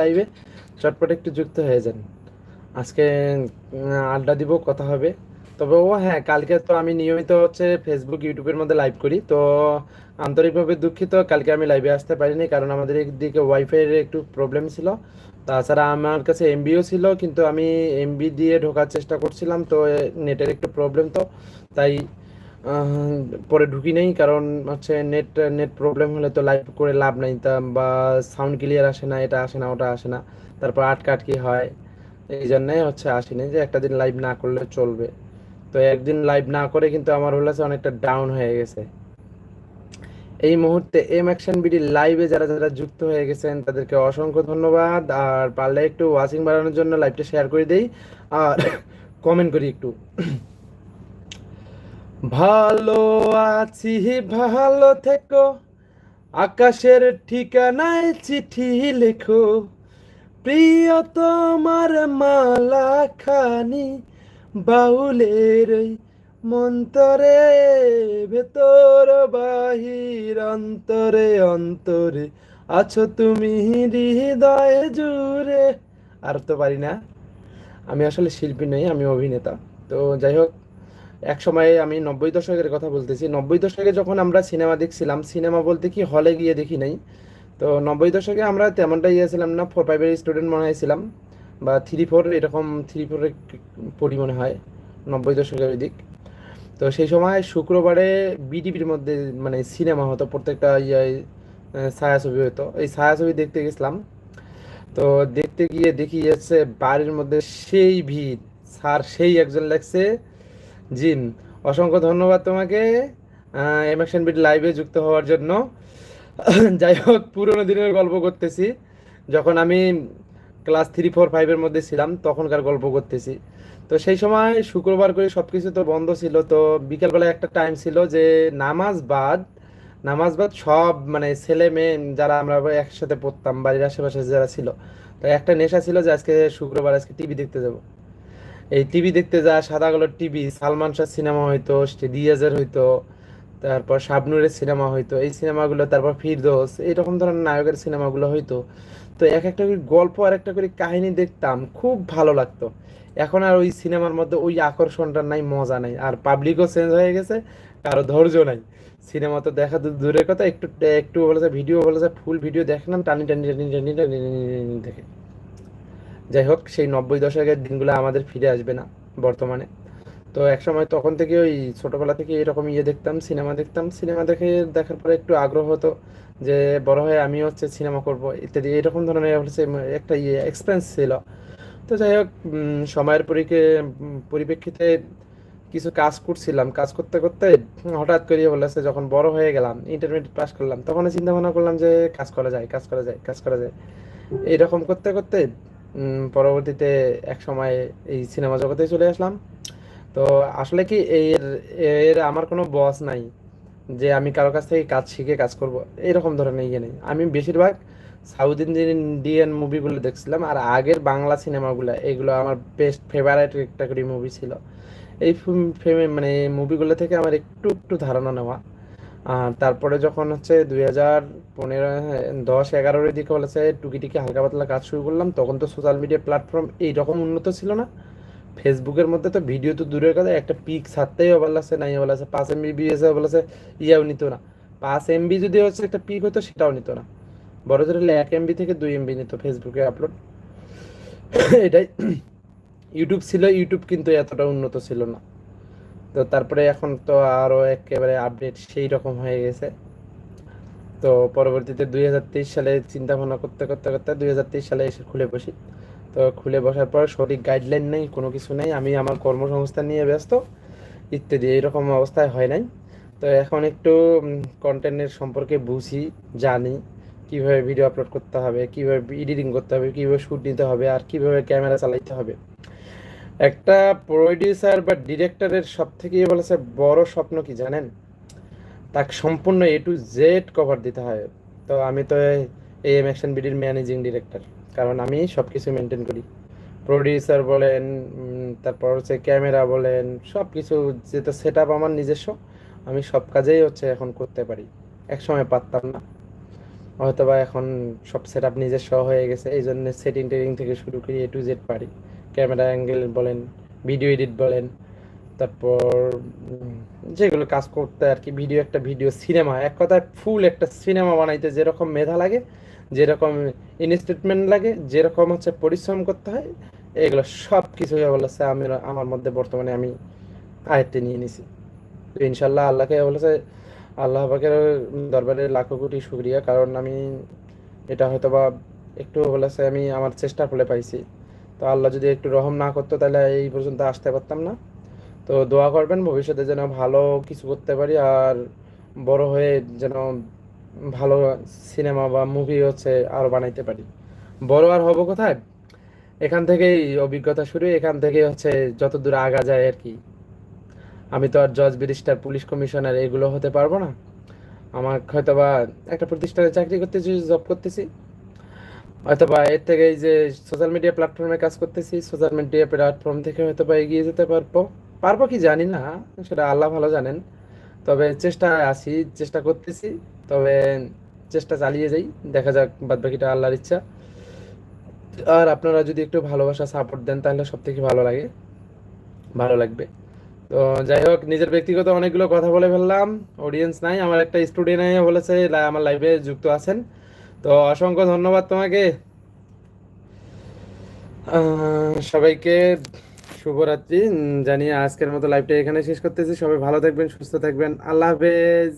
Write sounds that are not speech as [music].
লাইভে চটপট একটু যুক্ত হয়ে যান। আজকে আড্ডা দিব, কথা হবে। তবে ও হ্যাঁ কালকে তো আমি নিয়মিত হচ্ছে ফেসবুক ইউটিউবের মধ্যে লাইভ করি। তো আন্তরিকভাবে দুঃখিত, কালকে আমি লাইভে আসতে পারিনি কারণ আমাদের একদিকে ওয়াইফাইয়ের একটু প্রবলেম ছিল। তাছাড়া আমার কাছে এমবিও ছিল, কিন্তু আমি এমবি দিয়ে ঢোকার চেষ্টা করছিলাম, তো নেটের একটু প্রবলেম তো। তাই পরে ঢুকি নেই, কারণ হচ্ছে নেট নেট প্রবলেম হলে তো লাইভ করে লাভ নাই, তা বা সাউন্ড ক্লিয়ার আসে না, এটা আসে না, ওটা আসে না, তারপর আটকা আটকি হয়। এই জন্যই হচ্ছে আসিনি যে একটা দিন লাইভ না করলে চলবে। তো একদিন লাইভ না করে কিন্তু আমার হলো অনেকটা ডাউন হয়ে গেছে। এই মুহূর্তে এম অ্যাকশন বিডি লাইভে যারা যারা যুক্ত হয়ে গেছেন, তাদেরকে অসংখ্য ধন্যবাদ। আর পারলে একটু ওয়াচিং বাড়ানোর জন্য লাইভটা শেয়ার করে দেই। আর [coughs] কমেন্ট করি একটু। ভালো আছি, ভালো থেকো। আকাশের ঠিকানায় চিঠি লেখো। প্রিয় তোমার মালা খানি বাউলের মন্তরে, ভেতর বাহির অন্তরে অন্তরে আছো তুমি হৃদয়ে জুড়ে। আর তো পারি না। আমি আসলে শিল্পী নই, আমি অভিনেতা। তো যাই হোক এক সময় আমি নব্বই দশকের কথা বলতেছি। নব্বই দশকে যখন আমরা সিনেমা দেখছিলাম, সিনেমা বলতে কি হলে গিয়ে দেখি নাই। তো নব্বই দশকে আমরা তেমনটা ইয়েছিলাম না ফোর ফাইভের স্টুডেন্ট মনে হয়েছিলাম বা থ্রি ফোর এরকম থ্রি ফোরের পড়ি মনে হয়, নব্বই দশকের ওই দিক। তো সেই সময় শুক্রবারে বিটিভির মধ্যে মানে সিনেমা হতো, প্রত্যেকটা ইয়ে ছায়াছবি হতো। এই ছায়াছবি দেখতে গেছিলাম। তো দেখতে গিয়ে দেখি যাচ্ছে বাড়ির মধ্যে সেই ভিড়, স্যার সেই একজন লাগছে জিন, অসংখ্য ধন্যবাদ তোমাকে এম অ্যাকশন বিট লাইভে যুক্ত হওয়ার জন্য। [coughs] যাই হোক, পুরোনো দিনের গল্প করতেছি। যখন আমি ক্লাস থ্রি ফোর ফাইভের মধ্যে ছিলাম, তখনকার গল্প করতেছি। তো সেই সময় শুক্রবার করে সব কিছু তো বন্ধ ছিল, তো বিকেলবেলা একটা টাইম ছিল যে নামাজ বাদ নামাজ বাদ সব মানে ছেলে মেয়ে যারা আমরা একসাথে পড়তাম, বাড়ির আশেপাশে যারা ছিল, তো একটা নেশা ছিল যে আজকে শুক্রবার, আজকে টিভি দেখতে যাব। এই টিভি দেখতে যা, সাদা কালোর টিভি, সালমান শাহ সিনেমা হইতো দিয়াজের হইতো, তারপর শাবনুরের সিনেমা হইতো, এই সিনেমাগুলো, তারপর ফিরদোস, এইরকম ধরনের নায়কের সিনেমাগুলো হইতো। তো এক একটা করে গল্প, আর একটা করে কাহিনী দেখতাম, খুব ভালো লাগতো। এখন আর ওই সিনেমার মধ্যে ওই আকর্ষণটা নাই, মজা নাই। আর পাবলিকও চেঞ্জ হয়ে গেছে, কারও ধৈর্য নাই। সিনেমা তো দেখা দূ- দূরের কথা, একটু একটু বলেছে, ভিডিও বলেছে ফুল ভিডিও দেখলাম টানি টানি টানি টানি টানি টানি, দেখে। যাই হোক, সেই নব্বই দশকের দিনগুলো আমাদের ফিরে আসবে না বর্তমানে। তো একসময় তখন থেকে ওই ছোটোবেলা থেকে এরকম ইয়ে দেখতাম, সিনেমা দেখতাম। সিনেমা দেখে দেখার পরে একটু আগ্রহ হতো যে, বড় হয়ে আমি হচ্ছে সিনেমা করব, ইত্যাদি, এরকম ধরনের হচ্ছে একটা ইয়ে এক্সপেন্স ছিল। তো যাই হোক সময়ের পরিকে, পরিপ্রেক্ষিতে কিছু কাজ করছিলাম। কাজ করতে করতে হঠাৎ করে বলেছে যখন বড় হয়ে গেলাম ইন্টারমিডিয়েট পাস করলাম তখন চিন্তা ভাবনা করলাম যে, কাজ করা যায়, কাজ করা যায়, কাজ করা যায়। এইরকম করতে করতে পরবর্তীতে এক সময় এই সিনেমা জগতে চলে আসলাম। তো আসলে কি এর এর আমার কোনো বস নাই যে আমি কারও কাছ থেকে কাজ শিখে কাজ করব, এরকম ধরনের ইয়ে নেই। আমি বেশিরভাগ সাউথ ইন্ডিয়ান মুভিগুলো দেখছিলাম আর আগের বাংলা সিনেমাগুলো, এগুলো আমার বেস্ট ফেভারিট একটা করে মুভি ছিল। এই মানে মুভিগুলো থেকে আমার একটু একটু ধারণা নেওয়া। আর তারপরে যখন হচ্ছে দুই হাজার পনেরো দশ, এগারোর দিকে বলেছে টুকিটিকি হালকা পাতলা কাজ শুরু করলাম, তখন তো সোশ্যাল মিডিয়া প্ল্যাটফর্ম এইরকম উন্নত ছিল না। ফেসবুকের মধ্যে তো ভিডিও তো দূরের কথা, একটা পিক ছাড়তেই বলাছে নাই বলাছে পাঁচ এমবি বিএসএ বলেছে, ইয়াও নিত না। পাঁচ এমবি যদি হচ্ছে একটা পিক হতো সেটাও নিত না। বড় জোর হলে এক এমবি থেকে দুই এমবি নিত ফেসবুকে আপলোড [coughs] এটাই। [coughs] ইউটিউব ছিল ইউটিউব কিন্তু এতটা উন্নত ছিল না। তো তারপরে এখন তো আরও একেবারে আপডেট সেই রকম হয়ে গেছে। তো পরবর্তীতে দুই হাজার তেইশ সালে চিন্তা ভাবনা করতে করতে করতে দুই হাজার তেইশ সালে এসে খুলে বসি। তো খুলে বসার পর সঠিক গাইডলাইন নেই, কোনো কিছু নেই, আমি আমার কর্মসংস্থান নিয়ে ব্যস্ত, ইত্যাদি, এইরকম অবস্থায় হয় নাই। তো এখন একটু কন্টেন্টের সম্পর্কে বুঝি, জানি, কীভাবে ভিডিও আপলোড করতে হবে, কীভাবে এডিটিং করতে হবে, কীভাবে শ্যুট নিতে হবে, আর কীভাবে ক্যামেরা চালাইতে হবে। একটা প্রডিউসার বা ডিরেক্টরের সব থেকে বলেছে বড় স্বপ্ন কি জানেন? তাকে সম্পূর্ণ এ টু জেড কভার দিতে হয়। তো আমি তো এই এম অ্যাকশন বিডির ম্যানেজিং ডিরেক্টর কারণ আমি সব কিছু মেনটেন করি। প্রডিউসার বলেন তারপর হচ্ছে ক্যামেরা বলেন সব কিছু যেটা সেট আপ আমার নিজস্ব, আমি সব কাজেই হচ্ছে এখন করতে পারি। এক সময় পারতাম না। হয়তো বা এখন সব সেট আপ নিজস্ব হয়ে গেছে। এই জন্য সেটিং টেটিং থেকে শুরু করে এ টু জেড পারি। ক্যামেরা অ্যাঙ্গেল বলেন, ভিডিও এডিট বলেন, তারপর যেগুলো কাজ করতে আর কি, ভিডিও একটা ভিডিও, সিনেমা, এক কথায় ফুল একটা সিনেমা বানাইতে যেরকম মেধা লাগে, যেরকম ইনস্টেটমেন্ট লাগে, যেরকম হচ্ছে পরিশ্রম করতে হয়, এগুলো সব কিছু বলেছে আমি, আমার মধ্যে বর্তমানে আমি আয়ত্তে নিয়ে নিছি। তো ইনশাল্লাহ আল্লাহকে বলেছে আল্লাহ পাকের দরবারে লাখো কোটি শুক্রিয়া, কারণ আমি, এটা হয়তো বা একটু বলেছে আমি আমার চেষ্টা ফলে পাইছি। তো আল্লাহ যদি একটু রহম না করতো, তাহলে এই পর্যন্ত আসতে পারতাম না। তো দোয়া করবেন, ভবিষ্যতে যেন ভালো কিছু করতে পারি, আর বড় হয়ে যেন ভালো সিনেমা বা মুভি হচ্ছে আরও বানাইতে পারি। বড় আর হব কোথায়? এখান থেকেই অভিজ্ঞতা শুরু, এখান থেকেই হচ্ছে যত দূর আগা যায় আর কি। আমি তো আর জজ, ব্যারিস্টার, পুলিশ কমিশনার এগুলো হতে পারব না। আমার হয়তো বা একটা প্রতিষ্ঠানে চাকরি করতেছি জব করতেছি হয়তো বা এর থেকে এই যে সোশ্যাল মিডিয়া প্ল্যাটফর্মে কাজ করতেছি সোশ্যাল মিডিয়া প্ল্যাটফর্ম থেকে হয়তো বা এগিয়ে যেতে পারব। পারব কি জানি না, সেটা আল্লাহ ভালো জানেন। তবে চেষ্টায় আছি, চেষ্টা করতেছি, তবে চেষ্টা চালিয়ে যাই, দেখা যাক বাদ বাকিটা আল্লাহর ইচ্ছা। আর আপনারা যদি একটু ভালোবাসা সাপোর্ট দেন, তাহলে সব থেকে ভালো লাগে, ভালো লাগবে। তো যাই হোক, নিজের ব্যক্তিগত অনেকগুলো কথা বলে ফেললাম অডিয়েন্স নাই, আমার একটা স্টুডেন্ট বলেছে আমার লাইভে যুক্ত আছেন। তো অসংখ্য ধন্যবাদ তোমাকে। সবাইকে শুভরাত্রি। জানিয়ে আজকের মতো লাইভটা এখানে শেষ করতেছি। সবাই ভালো থাকবেন, সুস্থ থাকবেন। আল্লাহ হাফেজ।